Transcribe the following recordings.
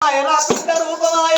哎，拉起手来！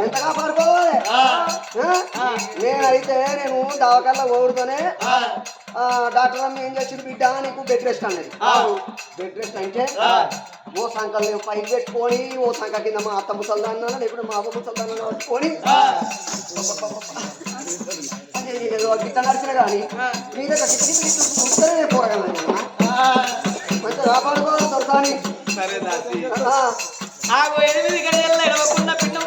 ఎంతగా పారిపోవాలి నేనైతే నేను దవాఖాన ఓడుతోనే డాక్టర్ అమ్మ ఏం చేసింది బిడ్డ నీకు బెడ్ రెస్ట్ అన్నది బెడ్ రెస్ట్ అంటే ఓ సంకల్ని పైకి పెట్టుకొని ఓ సంక కింద మా అత్త ముసల్దాన్న లేకుంటే మా అమ్మ ముసల్దాన్న పట్టుకొని గిట్ట నడిచిన కానీ మీద కూరగాయలు సరే ఆగో ఎనిమిది గడియల్లో ఎడవకుండా పిండం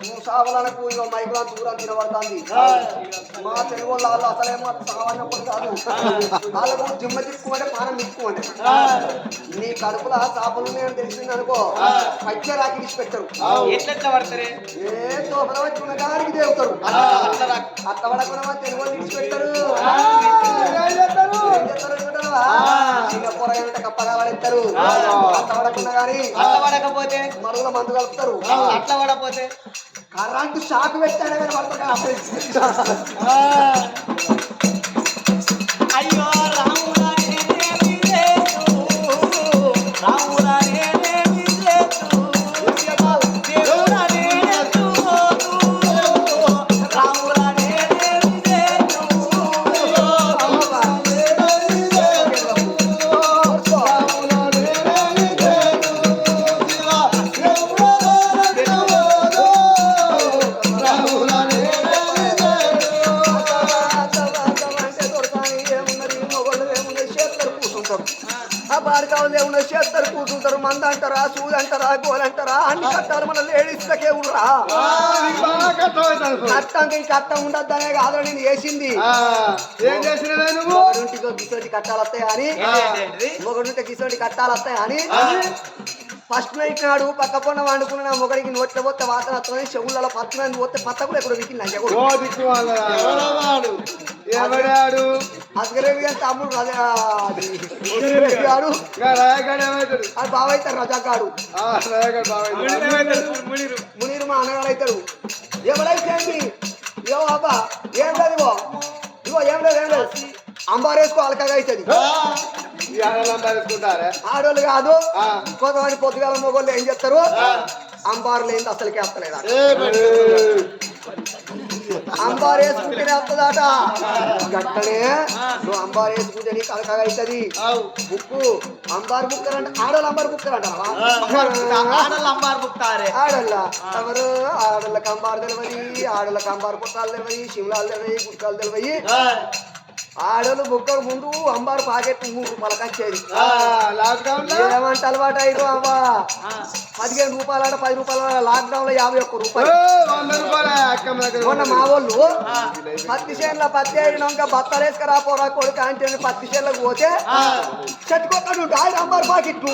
నువ్వు సావలనకు ఇక మైకులా దూరం తినబడుతుంది మా తెలుగు వాళ్ళు అసలే మా సావన్నప్పుడు కాదు వాళ్ళకు జిమ్మ తిప్పుకుంటే పానం తిప్పుకోండి నీ కడుపుల చాపలు నేను తెలిసింది అనుకో పచ్చ రాకి పెట్టరు. ఏ తోపల వచ్చిన గారికి దేవుతారు అట్లా అట్లా తెలుగు వాళ్ళు చిన్న కూరగాయలు అంటే కప్పగా పడేస్తారు అట్లా పడకుండా కానీ అట్లా పడకపోతే మరుగుల మందు కలుపుతారు. అట్లా పడకపోతే కరెంటు షాక్ పెట్టాడే పడతారు చూదంటారా గోలంటారా అన్ని కట్టాలి మన లేడీస్లకే ఉర్రా కట్టంకి ఇంక కట్టం ఉండద్దనే కాదు నేను వేసింది ఏం చేసినవే నువ్వు? మొగడుంటికి గిసోటి కట్టాలు వస్తాయి అని? మొగడుంటే గిసోటి కట్టాలు వస్తాయి అని ఫస్ట్ నైట్ నాడు పక్క పొన్న వండుకున్న నా మొగడికి నోట్లో పోతే వాసన వస్తుంది చెవులలో పత్తి మంది పోతే పత్త కూడా ఎక్కడ వికి ఎవడాడు? అసగరేవి గారి తమ్ముడు రజా అది రజాకాడు రాయగాడు బాగా మునీరు మా అన్నగాడు అవుతాడు. ఎవడైతే ఏవో అబ్బా ఏం లేదు ఇగో. ఏం లేదు ఏం లేదు. అంబారేసుకో అలకగా అవుతుంది. ఆడోళ్ళు కాదు. కొంతమంది పొద్దుగాల మొగోళ్ళు ఏం చేస్తారు? అంబారు లేని అసలుకే వస్తలేదా? అంబారు వేసుకుంటేనే వస్తుందట. గట్టనే నువ్వు అంబారు వేసుకుంటే నీకు అలకగా అవుతుంది. బుక్కు అంబారు బుక్కర్ అంటే ఆడోళ్ళు అంబారు బుక్కర్ అంటావా ఆడలు అంబారు బుక్తారే ఆడోళ్ళ ఎవరు ఆడోళ్ళకి అంబారు తెలియదు ఆడోళ్ళకి అంబారు పుట్టాలు తెలియదు శిమలాలు తెలియదు గుట్టాలు తెలియదు ఆడోళ్ళు బుక్కకు ముందు అంబారు పాకెట్ మూడు రూపాయలకి వచ్చేది ఏమంటే అలవాటు అయ్యారు అవ్వా. పదిహేను రూపాయలు ఆడ పది రూపాయలు లాక్డౌన్లో యాభై ఒక్క రూపాయలు. మొన్న మా వాళ్ళు పత్తి చేనులో పత్తి అయినాక బత్తాలు వేసుకురా పోరా కొడుకు అంటే పత్తి చేనులకు పోతే చెట్టుకొక్కడు ఆయన అమ్మారు పాకెట్లు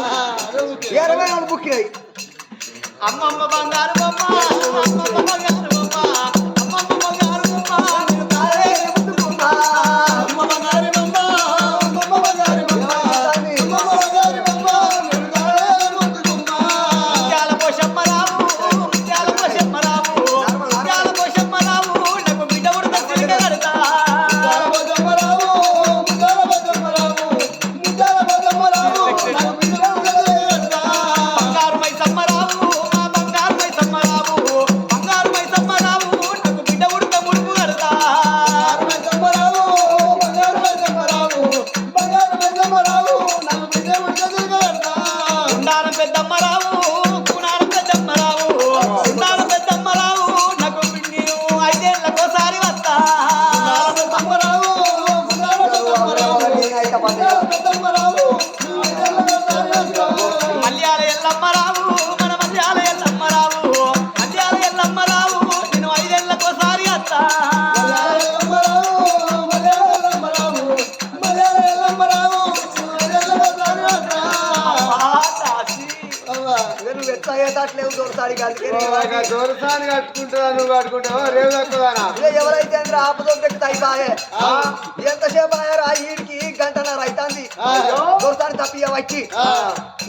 ఇరవై నాలుగు బుక్కినాయి. అమ్మమ్మ బంగారు అమ్మమ్మ బంగారు నువ్వు ఎట్లా అయ్యేటట్లేవు దొరసాడికి అందుకే నీ వాడికి. దొరసాని కట్టుకుంటుందా నువ్వు కట్టుకుంటావా? రేవు ఎవరైతే అందరూ ఆపదొక్కకి తైపాయే? ఎంతసేపు అయ్యారా? ఈడికి గంటన్నర అవుతుంది దొరసాని తప్పియ వచ్చి.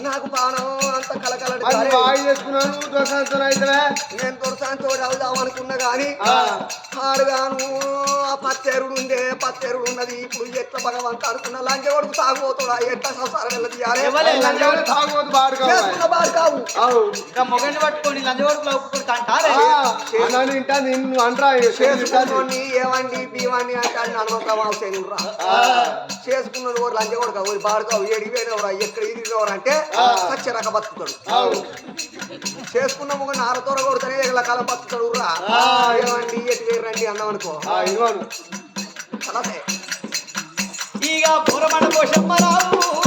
నాకు పానం అంత కలకలడు. బాగా చేసుకున్నాను నువ్వు దొరసానితో అయితే నేను దొరసాని తోడు అవుదాం అనుకున్నా గాని ఆడుగాను ఆ పచ్చేరుడు ఉందే పచ్చేరుడు ఉన్నది ఇప్పుడు ఎట్లా భగవంత అనుకున్న లంచ కొడుకు తాగుపోతాడు ఎట్లా సంసారం వెళ్ళదీయాలి? ఎవరు? తాగుబోతు బాడు చేసుకున్న బాడు కావు ఇంకా మొగని పట్టుకొని నిన్ను అంటరా చేసుకున్నోడిని చేసుకున్నాడు ఏడికి పోయినవరా ఎక్కడ ఇరిగినవరా అంటే సత్య రక బతుకుతాడు. చేసుకున్న మొగ నారతోర కొడుతనే ఇలా కాలం బతుకుతాడు రా ఏమండి ఎటు వేరు రండి అన్నాం అనుకో. ఇక బోరబండ పోషమ్మరావు